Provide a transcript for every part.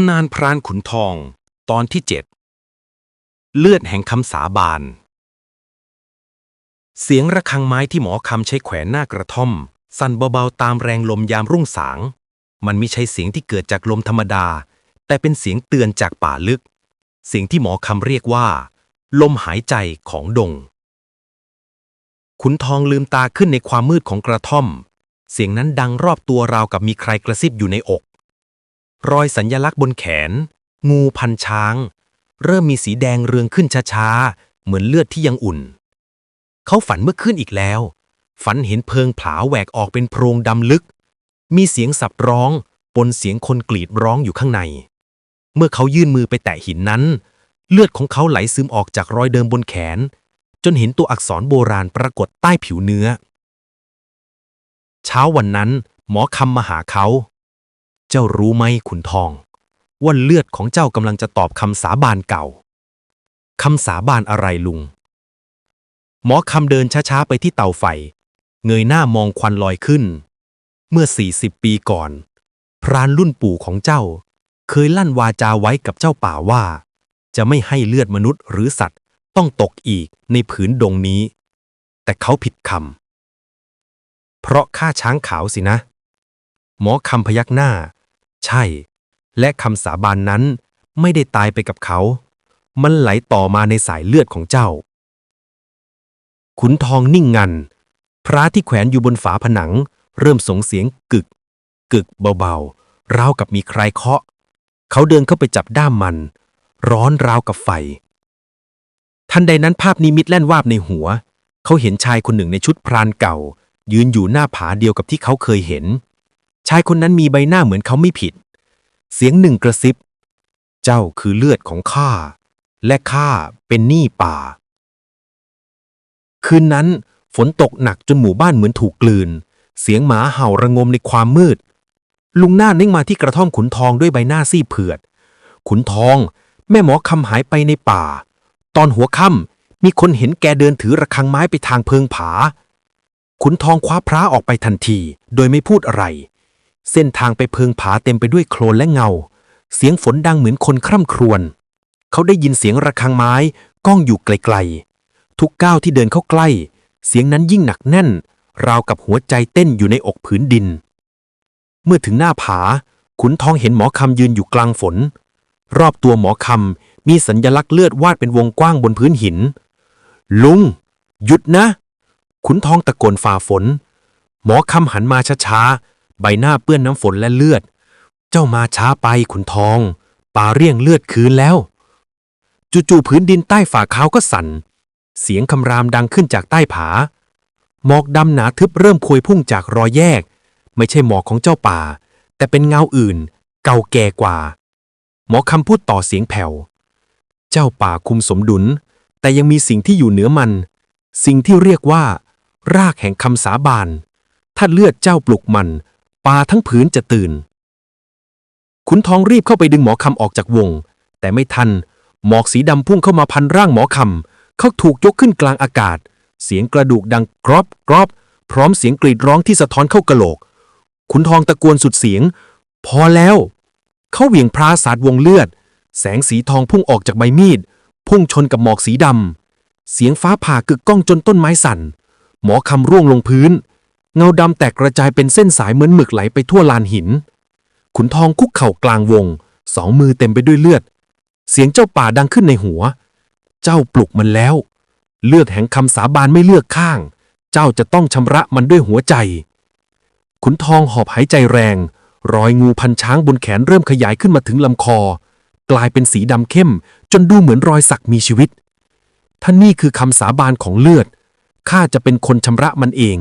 ำนานพรานขุนทอง ตอนที่เจ็ดเลือดแห่งคำสาบาน เสียงระฆังไม้ที่หมอคำใช้แขวนหน้ากระท่อม สั่นเบาๆตามแรงลมยามรุ่งสาง มันไม่ใช่เสียงที่เกิดจากลมธรรมดา แต่เป็นเสียงเตือนจากป่าลึก เสียงที่หมอคำเรียกว่า ลมหายใจของดง ขุนทองลืมตาขึ้นในความมืดของกระท่อม เสียงนั้นดังรอบตัวราวกับมีใครกระซิบอยู่ในอก รอยสัญญลักษณ์บนแขน งูพันช้าง เริ่มมีสีแดงเรืองขึ้นช้าๆ เหมือนเลือดที่ยังอุ่น เขาฝันเมื่อคืนอีกแล้ว ฝันเห็นเพิงผาแหวกออกเป็นโพรงดำลึก มีเสียงสับร้อง ปนเสียงคนกรีดร้องอยู่ข้างใน เมื่อเขายื่นมือไปแตะหินนั้น เลือดของเขาไหลซึมออกจากรอยเดิมบนแขน จนเห็นตัวอักษรโบราณปรากฏใต้ผิวเนื้อ เช้าวันนั้น หมอคำมาหาเขา เจ้ารู้ไหมขุนทอง ว่าเลือดของเจ้ากำลังจะตอบคำสาบานเก่าคำสาบานอะไรลุง หมอคำเดินช้าๆไปที่เตาไฟ เงยหน้ามองควันลอยขึ้น เมื่อ 40 ปีก่อน พรานรุ่นปู่ของเจ้า เคยลั่นวาจาไว้กับเจ้าป่าว่า จะไม่ให้เลือดมนุษย์หรือสัตว์ต้องตกอีกในผืนดงนี้ แต่เขาผิดคำเพราะฆ่าช้างขาวสินะ หมอคำพยักหน้า ใช่ และคำสาบานนั้นไม่ได้ตายไปกับเขา มันไหลต่อมาในสายเลือดของเจ้า ขุนทองนิ่งงัน พระที่แขวนอยู่บนฝาผนัง เริ่มส่งเสียงกึก กึกเบาๆราวกับมีใครเคาะ เขาเดินเข้าไปจับด้ามมัน ร้อนราวกับไฟ ทันใดนั้นภาพนิมิตแล่นวาบในหัว เขาเห็นชายคนหนึ่งในชุดพรานเก่า ยืนอยู่หน้าผาเดียวกับที่เขาเคยเห็น ชายคนนั้นมีใบหน้าเหมือนเขาไม่ผิด เสียงหนึ่งกระซิบ เจ้าคือเลือดของข้า และข้าเป็นหนี้ป่า คืนนั้นฝนตกหนักจนหมู่บ้านเหมือนถูกกลืน เสียงหมาเห่าระงมในความมืด ลุงหน้านิ่งมาที่กระท่อมขุนทองด้วยใบหน้าซีเผือด ขุนทอง แม่หมอคำหายไปในป่า ตอนหัวค่ำมีคนเห็นแกเดินถือระฆังไม้ไปทางเพิงผา ขุนทองคว้าพระออกไปทันที โดยไม่พูดอะไร เส้นทางไปเพิงผาเต็มไปด้วยโคลนและเงา เสียงฝนดังเหมือนคนคร่ำครวญ เขาได้ยินเสียงระฆังไม้ก้องอยู่ไกลๆ ทุกก้าวที่เดินเข้าใกล้ เสียงนั้นยิ่งหนักแน่น ราวกับหัวใจเต้นอยู่ในอกผืนดิน เมื่อถึงหน้าผา ขุนทองเห็นหมอคำยืนอยู่กลางฝน รอบตัวหมอคำมีสัญญลักษณ์เลือดวาดเป็นวงกว้างบนพื้นหิน ลุง หยุดนะ ขุนทองตะโกนฝ่าฝน หมอคำหันมาช้าๆ ใบหน้าเปื้อนน้ำฝนและเลือด เจ้ามาช้าไปขุนทอง ป่าเรียงเลือดคืนแล้ว จู่ๆพื้นดินใต้ฝ่าเขาก็สั่น เสียงคำรามดังขึ้นจากใต้ผา หมอกดำหนาทึบเริ่มควยพุ่งจากรอยแยก ไม่ใช่หมอกของเจ้าป่า แต่เป็นเงาอื่น เก่าแก่กว่า หมอคำพูดต่อเสียงแผ่ว เจ้าป่าคุมสมดุล แต่ยังมีสิ่งที่อยู่เหนือมัน สิ่งที่เรียกว่า รากแห่งคำสาบาน ถ้าเลือดเจ้าปลุกมัน ป่าทั้งผืนจะตื่น ขุนทองรีบเข้าไปดึงหมอคำออกจากวง แต่ไม่ทัน หมอกสีดำพุ่งเข้ามาพันร่างหมอคำเขาถูกยกขึ้นกลางอากาศ เสียงกระดูกดังกรอบกรอบ พร้อมเสียงกรีดร้องที่สะท้อนเข้ากะโหลก ขุนทองตะโกนสุดเสียง พอแล้ว เขาเหวี่ยงพระสาดวงเลือด แสงสีทองพุ่งออกจากใบมีด พุ่งชนกับหมอกสีดำเสียงฟ้าผ่ากึกก้องจนต้นไม้สั่น หมอคำร่วงลงพื้น เงาดำแตกกระจายเป็นเส้นสายเหมือนหมึกไหลไปทั่วลานหิน ขุนทองคุกเข่ากลางวง สองมือเต็มไปด้วยเลือด เสียงเจ้าป่าดังขึ้นในหัว เจ้าปลุกมันแล้ว เลือดแห่งคำสาบานไม่เลือกข้าง เจ้าจะต้องชำระมันด้วยหัวใจ ขุนทองหอบหายใจแรง รอยงูพันช้างบนแขนเริ่มขยายขึ้นมาถึงลำคอ กลายเป็นสีดำเข้ม จนดูเหมือนรอยสักมีชีวิตท่านนี่คือคำสาบานของเลือดข้าจะเป็นคนชำระมันเอง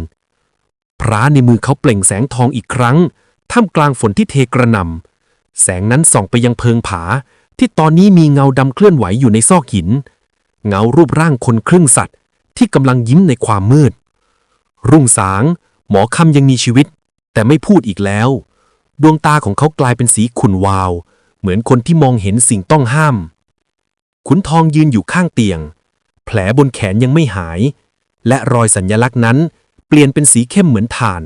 พระในมือเขาเปล่งแสงทองอีกครั้ง ท่ามกลางฝนที่เทกระหน่ำแสงนั้นส่องไปยังเพิงผา ที่ตอนนี้มีเงาดำเคลื่อนไหวอยู่ในซอกหิน เงารูปร่างคนครึ่งสัตว์ ที่กำลังยิ้มในความมืด รุ่งสาง หมอคำยังมีชีวิต แต่ไม่พูดอีกแล้ว ดวงตาของเขากลายเป็นสีขุ่นวาว เหมือนคนที่มองเห็นสิ่งต้องห้าม ขุนทองยืนอยู่ข้างเตียง แผลบนแขนยังไม่หาย และรอยสัญญลักษณ์นั้น ลี่ยนเป็นสีเข้มเหมือนถ่าน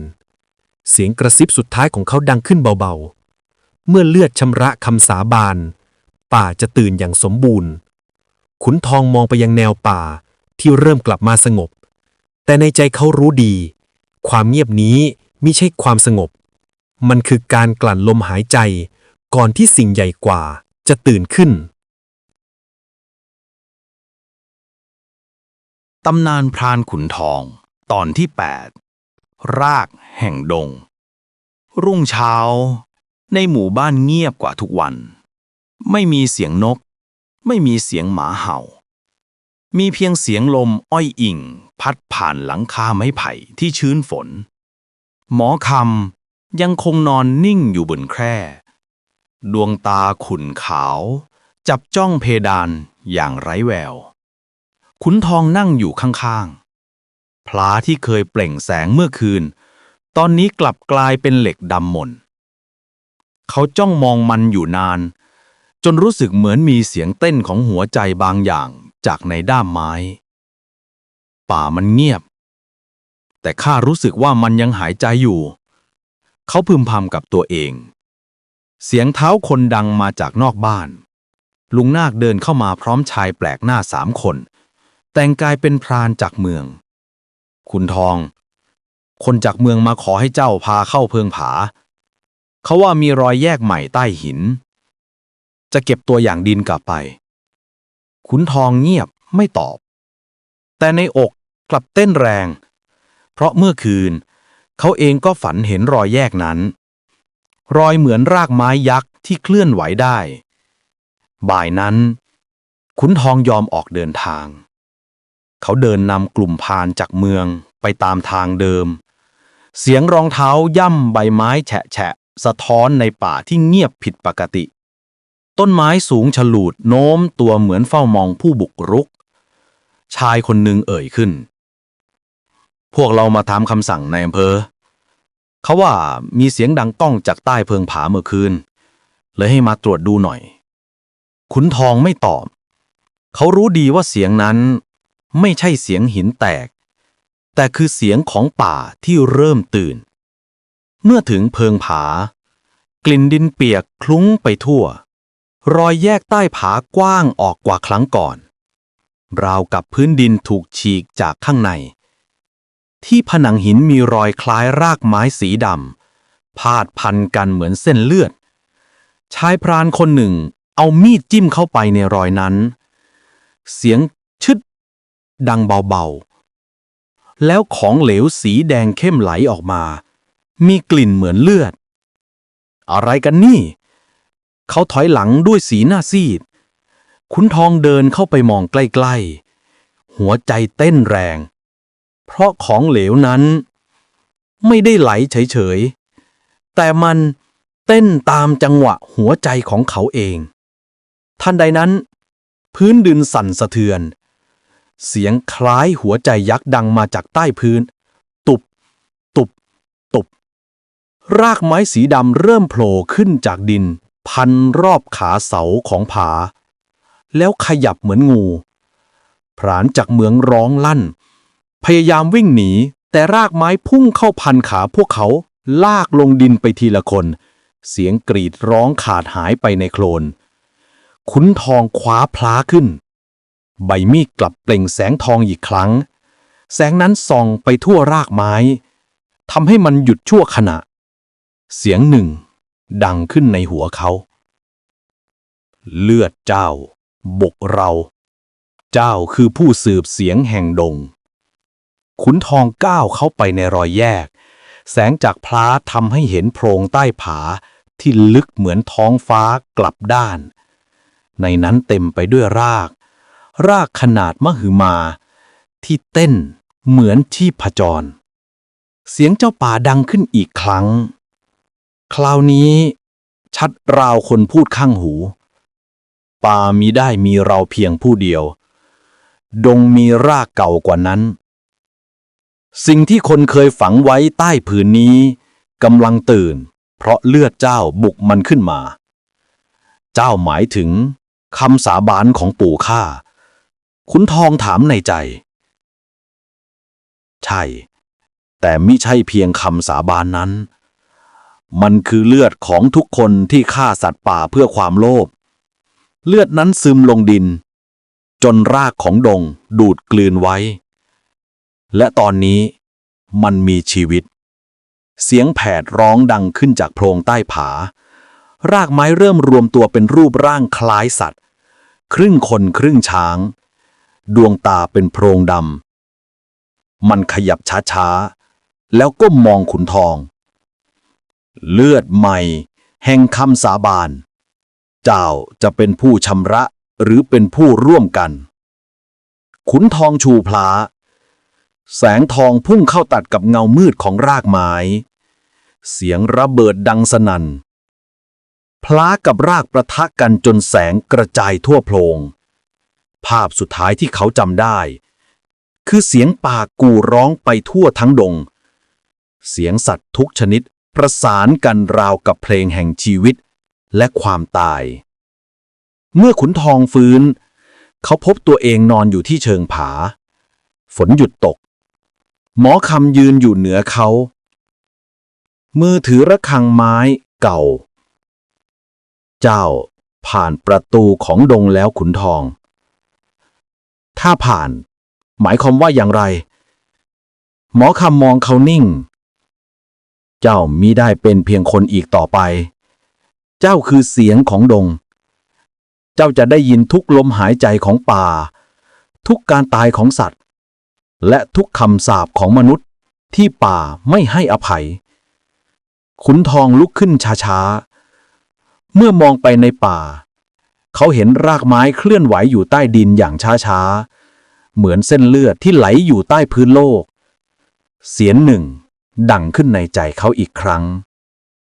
เสียงกระซิบสุดท้ายของเขาดังขึ้นเบาๆ เมื่อเลือดชำระคำสาบาน ป่าจะตื่นอย่างสมบูรณ์ ขุนทองมองไปยังแนวป่าที่เริ่มกลับมาสงบ แต่ในใจเขารู้ดี ความเงียบนี้มิใช่ความสงบ มันคือการกลั่นลมหายใจ ก่อนที่สิ่งใหญ่กว่าจะตื่นขึ้นตำนานพรานขุนทอง ตอนที่ 8 รากแห่งดง รุ่งเช้า ในหมู่บ้านเงียบกว่าทุกวัน ไม่มีเสียงนก ไม่มีเสียงหมาเห่า มีเพียงเสียงลมอ้อยอิ่ง พัดผ่านหลังคาไม้ไผ่ที่ชื้นฝน หมอคำยังคงนอนนิ่งอยู่บนแคร่ ดวงตาขุ่นขาว จับจ้องเพดานอย่างไร้แวว ขุนทองนั่งอยู่ข้างๆ พลาที่เคยเปล่งแสงเมื่อคืน ตอนนี้กลับกลายเป็นเหล็กดำหม่น เขาจ้องมองมันอยู่นาน จนรู้สึกเหมือนมีเสียงเต้นของหัวใจบางอย่างจากในด้ามไม้ ป่ามันเงียบ แต่ข้ารู้สึกว่ามันยังหายใจอยู่ เขาพึมพำกับตัวเอง เสียงเท้าคนดังมาจากนอกบ้าน ลุงนาคเดินเข้ามาพร้อมชายแปลกหน้าสามคน แต่งกายเป็นพรานจากเมือง คุณทอง คนจากเมืองมาขอให้เจ้าพาเข้าเพิงผา เขาว่ามีรอยแยกใหม่ใต้หิน จะเก็บตัวอย่างดินกลับไป ขุนทองเงียบไม่ตอบ แต่ในอกกลับเต้นแรง เพราะเมื่อคืน เขาเองก็ฝันเห็นรอยแยกนั้น รอยเหมือนรากไม้ยักษ์ที่เคลื่อนไหวได้ บ่ายนั้น ขุนทองยอมออกเดินทาง เขาเดินนำกลุ่มพานจากเมืองไปตามทางเดิม เสียงรองเท้าย่ำใบไม้แฉะแฉะสะท้อนในป่าที่เงียบผิดปกติ ต้นไม้สูงฉลูดโน้มตัวเหมือนเฝ้ามองผู้บุกรุก ชายคนหนึ่งเอ่ยขึ้น พวกเรามาตามคำสั่งในอำเภอ เขาว่ามีเสียงดังก้องจากใต้เพิงผาเมื่อคืน เลยให้มาตรวจดูหน่อย ขุนทองไม่ตอบ เขารู้ดีว่าเสียงนั้น ไม่ใช่เสียงหินแตก แต่คือเสียงของป่าที่เริ่มตื่น เมื่อถึงเพิงผา กลิ่นดินเปียกคลุ้งไปทั่ว รอยแยกใต้ผากว้างออกกว่าครั้งก่อน ราวกับพื้นดินถูกฉีกจากข้างใน ที่ผนังหินมีรอยคล้ายรากไม้สีดำพาดพันกันเหมือนเส้นเลือดชายพรานคนหนึ่งเอามีดจิ้มเข้าไปในรอยนั้น เสียงชึด ดังเบาๆ แล้วของเหลวสีแดงเข้มไหลออกมา มีกลิ่นเหมือนเลือด อะไรกันนี่ เขาถอยหลังด้วยสีหน้าซีด ขุนทองเดินเข้าไปมองใกล้ๆ หัวใจเต้นแรง เพราะของเหลวนั้น ไม่ได้ไหลเฉยๆ แต่มันเต้นตามจังหวะหัวใจของเขาเอง ทันใดนั้น พื้นดินสั่นสะเทือน เสียงคล้ายหัวใจยักษ์ดังมาจากใต้พื้น ตุบ ตุบ ตุบ รากไม้สีดำเริ่มโผล่ขึ้นจากดิน พันรอบขาเสาของผา แล้วขยับเหมือนงูพรานจากเมืองร้องลั่น พยายามวิ่งหนี แต่รากไม้พุ่งเข้าพันขาพวกเขา ลากลงดินไปทีละคน เสียงกรีดร้องขาดหายไปในโคลนขุนทองคว้าพลาขึ้น ใบมีดกลับเปล่งแสงทองอีกครั้ง แสงนั้นส่องไปทั่วรากไม้ทำให้มันหยุดชั่วขณะ เสียงหนึ่ง ดังขึ้นในหัวเขา เลือดเจ้า บกเรา เจ้าคือผู้สืบเสียงแห่งดง ขุนทองก้าวเข้าไปในรอยแยก แสงจากพลาทำให้เห็นโพรงใต้ผาที่ลึกเหมือนท้องฟ้ากลับด้าน ในนั้นเต็มไปด้วยราก รากขนาดมหึมา ที่เต้นเหมือนที่ผจร เสียงเจ้าป่าดังขึ้นอีกครั้ง คราวนี้ ชัดราวคนพูดข้างหู ป่ามีได้มีเราเพียงผู้เดียว ดงมีรากเก่ากว่านั้น สิ่งที่คนเคยฝังไว้ใต้ผืนนี้กำลังตื่น เพราะเลือดเจ้าบุกมันขึ้นมา เจ้าหมายถึงคำสาบานของปู่ข้า ขุนทองถามในใจ ใช่ แต่ไมิใช่เพียงคำสาบานนั้น มันคือเลือดของทุกคนที่ฆ่าสัตว์ป่าเพื่อความโลภ เลือดนั้นซึมลงดิน จนรากของดงดูดกลืนไว้ และตอนนี้มันมีชีวิต เสียงแผดร้องดังขึ้นจากโพรงใต้ผา รากไม้เริ่มรวมตัวเป็นรูปร่างคล้ายสัตว์ ครึ่งคนครึ่งช้าง ดวงตาเป็นโพรงดำ มันขยับช้าๆ แล้วก้มมองขุนทอง เลือดใหม่ แห่งคำสาบาน เจ้าจะเป็นผู้ชำระหรือเป็นผู้ร่วมกัน ขุนทองชูพลา แสงทองพุ่งเข้าตัดกับเงามืดของรากไม้ เสียงระเบิดดังสนั่นพลากับรากประทะกันจนแสงกระจายทั่วโพรง ภาพสุดท้ายที่เขาจำได้ คือเสียงป่ากูร้องไปทั่วทั้งดง เสียงสัตว์ทุกชนิดประสานกันราวกับเพลงแห่งชีวิตและความตาย เมื่อขุนทองฟื้น เขาพบตัวเองนอนอยู่ที่เชิงผา ฝนหยุดตก หมอคำยืนอยู่เหนือเขา มือถือระฆังไม้เก่า เจ้าผ่านประตูของดงแล้วขุนทอง ถ้าผ่าน หมายความว่าอย่างไร หมอคำมองเขานิ่ง เจ้ามิได้เป็นเพียงคนอีกต่อไป เจ้าคือเสียงของดง เจ้าจะได้ยินทุกลมหายใจของป่า ทุกการตายของสัตว์ และทุกคำสาปของมนุษย์ที่ป่าไม่ให้อภัย ขุนทองลุกขึ้นช้าๆ เมื่อมองไปในป่า เขาเห็นรากไม้เคลื่อนไหวอยู่ใต้ดินอย่างช้าๆ เหมือนเส้นเลือดที่ไหลอยู่ใต้พื้นโลก เสียงหนึ่ง ดังขึ้นในใจเขาอีกครั้ง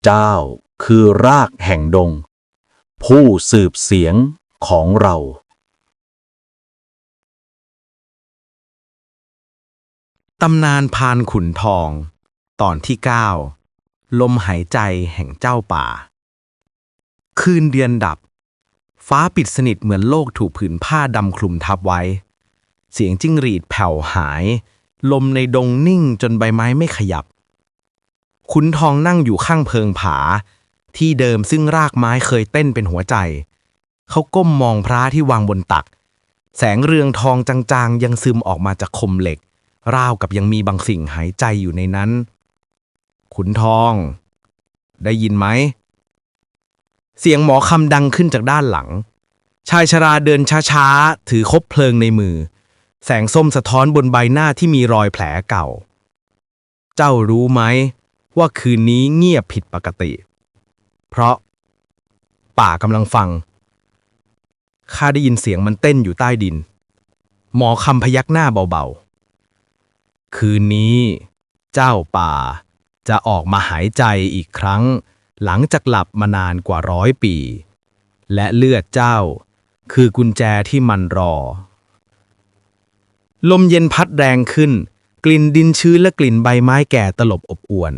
เจ้าคือรากแห่งดง ผู้สืบเสียงของเราตำนานพานขุนทอง ตอนที่ 9 ลมหายใจแห่งเจ้าป่า คืนเดือนดับ ฟ้าปิดสนิทเหมือนโลกถูกผืนผ้าดำคลุมทับไว้ เสียงจิ้งหรีดแผ่วหาย ลมในดงนิ่งจนใบไม้ไม่ขยับขุนทองนั่งอยู่ข้างเพิงผา ที่เดิมซึ่งรากไม้เคยเต้นเป็นหัวใจ เขาก้มมองพระที่วางบนตัก แสงเรืองทองจางๆ ยังซึมออกมาจากคมเหล็ก ราวกับยังมีบางสิ่งหายใจอยู่ในนั้น ขุนทอง ได้ยินไหม เสียงหมอคำดังขึ้นจากด้านหลัง ชายชราเดินช้าๆ ถือคบเพลิงในมือ แสงส้มสะท้อนบนใบหน้าที่มีรอยแผลเก่า เจ้ารู้ไหม ว่าคืนนี้เงียบผิดปกติ เพราะ ป่ากำลังฟัง ข้าได้ยินเสียงมันเต้นอยู่ใต้ดิน หมอคำพยักหน้าเบาๆ คืนนี้ เจ้าป่าจะออกมาหายใจอีกครั้ง หลังจากหลับมานานกว่าร้อยปี และเลือดเจ้า คือกุญแจที่มันรอ ลมเย็นพัดแรงขึ้น กลิ่นดินชื้นและกลิ่นใบไม้แก่ตลบอบอวน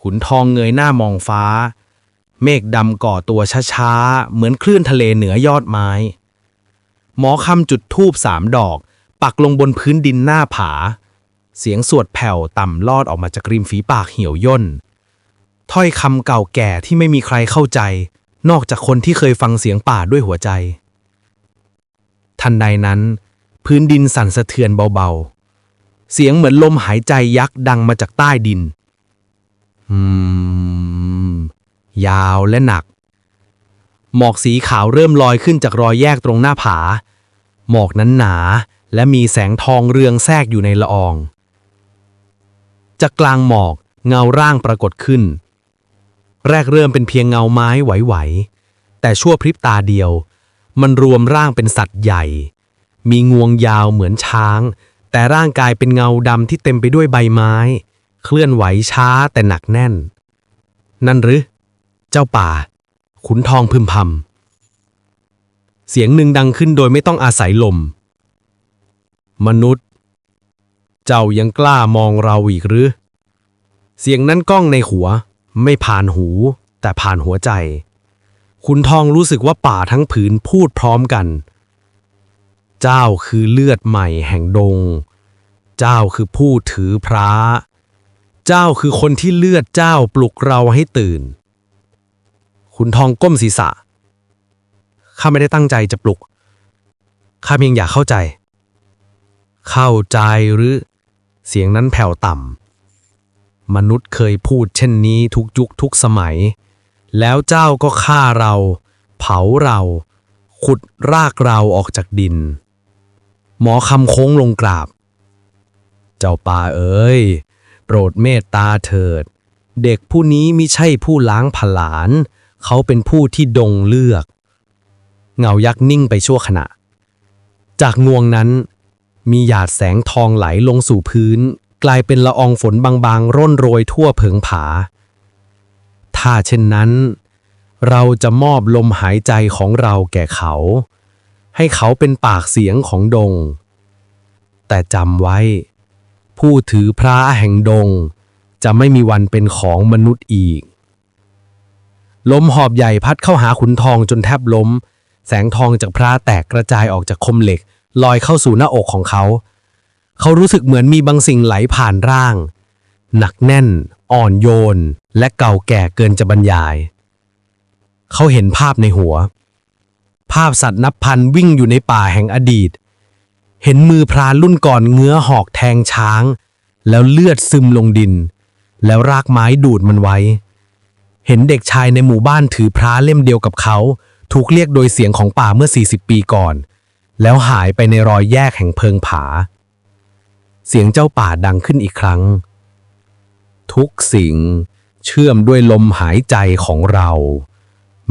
ขุนทองเงยหน้ามองฟ้า เมฆดำก่อตัวช้าๆ เหมือนคลื่นทะเลเหนือยอดไม้ หมอคำจุดทูบสามดอก ปักลงบนพื้นดินหน้าผา เสียงสวดแผ่วต่ำลอดออกมาจากริมฝีปากเหี่ยวย่น ถ้อยคำเก่าแก่ที่ไม่มีใครเข้าใจ นอกจากคนที่เคยฟังเสียงป่าด้วยหัวใจ ทันใดนั้น พื้นดินสั่นสะเทือนเบาๆ เสียงเหมือนลมหายใจยักษ์ดังมาจากใต้ดิน อืม ยาวและหนัก หมอกสีขาวเริ่มลอยขึ้นจากรอยแยกตรงหน้าผา หมอกนั้นหนาและมีแสงทองเรืองแทรกอยู่ในละออง จากกลางหมอกเงาร่างปรากฏขึ้น แรกเริ่มเป็นเพียงเงาไม้ไหวๆ แต่ชั่วพริบตาเดียว มันรวมร่างเป็นสัตว์ใหญ่ มีงวงยาวเหมือนช้าง แต่ร่างกายเป็นเงาดำที่เต็มไปด้วยใบไม้ เคลื่อนไหวช้าแต่หนักแน่น นั่นหรือ เจ้าป่า ขุนทองพึมพำเสียงหนึ่งดังขึ้นโดยไม่ต้องอาศัยลม มนุษย์ เจ้ายังกล้ามองเราอีกหรือ เสียงนั้นก้องในหัว ไม่ผ่านหู แต่ผ่านหัวใจขุนทองรู้สึกว่าป่าทั้งผืนพูดพร้อมกัน เจ้าคือเลือดใหม่แห่งดง เจ้าคือผู้ถือพระ เจ้าคือคนที่เลือดเจ้าปลุกเราให้ตื่นขุนทองก้มศีรษะ ข้าไม่ได้ตั้งใจจะปลุก ข้าเพียงอยากเข้าใจ เข้าใจหรือ เสียงนั้นแผ่วต่ำ มนุษย์เคยพูดเช่นนี้ทุกยุคทุกสมัย แล้วเจ้าก็ฆ่าเรา เผาเรา ขุดรากเราออกจากดิน หมอคำโค้งลงกราบ เจ้าป่าเอ๋ยโปรดเมตตาเถิด เด็กผู้นี้มิใช่ผู้ล้างผลาญ เขาเป็นผู้ที่ดงเลือก เงายักษ์นิ่งไปชั่วขณะ จากงวงนั้นมีหยาดแสงทองไหลลงสู่พื้น กลายเป็นละอองฝนบางๆ ร่นโรยทั่วเผิงผา ถ้าเช่นนั้น เราจะมอบลมหายใจของเราแก่เขา ให้เขาเป็นปากเสียงของดง แต่จำไว้ ผู้ถือพระแห่งดง จะไม่มีวันเป็นของมนุษย์อีก ลมหอบใหญ่พัดเข้าหาขุนทองจนแทบล้ม แสงทองจากพระแตกกระจายออกจากคมเหล็กลอยเข้าสู่หน้าอกของเขา เขารู้สึกเหมือนมีบางสิ่งไหลผ่านร่าง หนักแน่น อ่อนโยน และเก่าแก่เกินจะบรรยาย เขาเห็นภาพในหัว ภาพสัตว์นับพันวิ่งอยู่ในป่าแห่งอดีต เห็นมือพรานรุ่นก่อนเงื้อหอกแทงช้าง แล้วเลือดซึมลงดิน แล้วรากไม้ดูดมันไว้ เห็นเด็กชายในหมู่บ้านถือพระเล่มเดียวกับเขา ถูกเรียกโดยเสียงของป่าเมื่อ 40 ปีก่อน แล้วหายไปในรอยแยกแห่งเพิงผา เสียงเจ้าป่าดังขึ้นอีกครั้ง ทุกสิ่งเชื่อมด้วยลมหายใจของเรา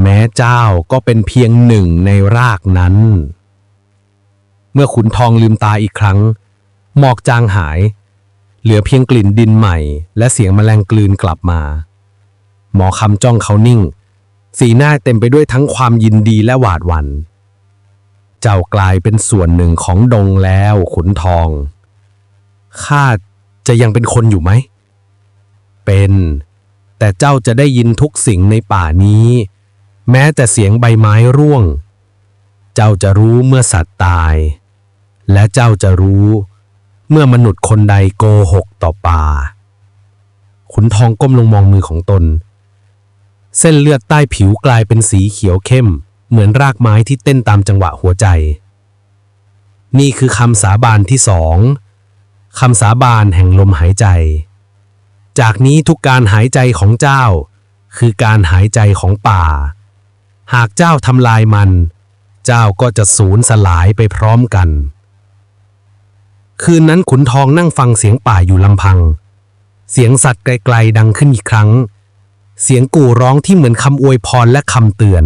แม้เจ้าก็เป็นเพียงหนึ่งในรากนั้น เมื่อขุนทองลืมตาอีกครั้ง หมอกจางหาย เหลือเพียงกลิ่นดินใหม่ และเสียงแมลงกลืนกลับมา หมอคำจ้องเขานิ่ง สีหน้าเต็มไปด้วยทั้งความยินดีและหวาดหวัน่น เจ้ากลายเป็นส่วนหนึ่งของดงแล้วขุนทอง ข้าจะยังเป็นคนอยู่ไหม เป็น แต่เจ้าจะได้ยินทุกสิ่งในป่านี้ แม้แต่เสียงใบไม้ร่วง เจ้าจะรู้เมื่อสัตว์ตาย และเจ้าจะรู้เมื่อมนุษย์คนใดโกหกต่อป่า ขุนทองก้มลงมองมือของตน เส้นเลือดใต้ผิวกลายเป็นสีเขียวเข้ม เหมือนรากไม้ที่เต้นตามจังหวะหัวใจ นี่คือคำสาบานที่สอง คำสาบานแห่งลมหายใจ จากนี้ทุกการหายใจของเจ้า คือการหายใจของป่า หากเจ้าทำลายมัน เจ้าก็จะสูญสลายไปพร้อมกัน คืนนั้นขุนทองนั่งฟังเสียงป่าอยู่ลำพัง เสียงสัตว์ไกลๆดังขึ้นอีกครั้ง เสียงกู่ร้องที่เหมือนคำอวยพรและคำเตือน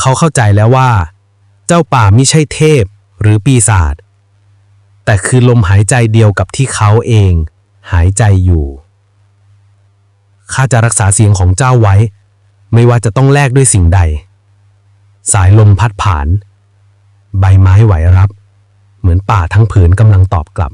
เขาเข้าใจแล้วว่า เจ้าป่าไม่ใช่เทพหรือปีศาจ แต่คือลมหายใจเดียวกับที่เขาเอง หายใจอยู่ ข้าจะรักษาเสียงของเจ้าไว้ ไม่ว่าจะต้องแลกด้วยสิ่งใด สายลมพัดผ่าน ใบไม้ไหวรับ เหมือนป่าทั้งผืนกำลังตอบกลับ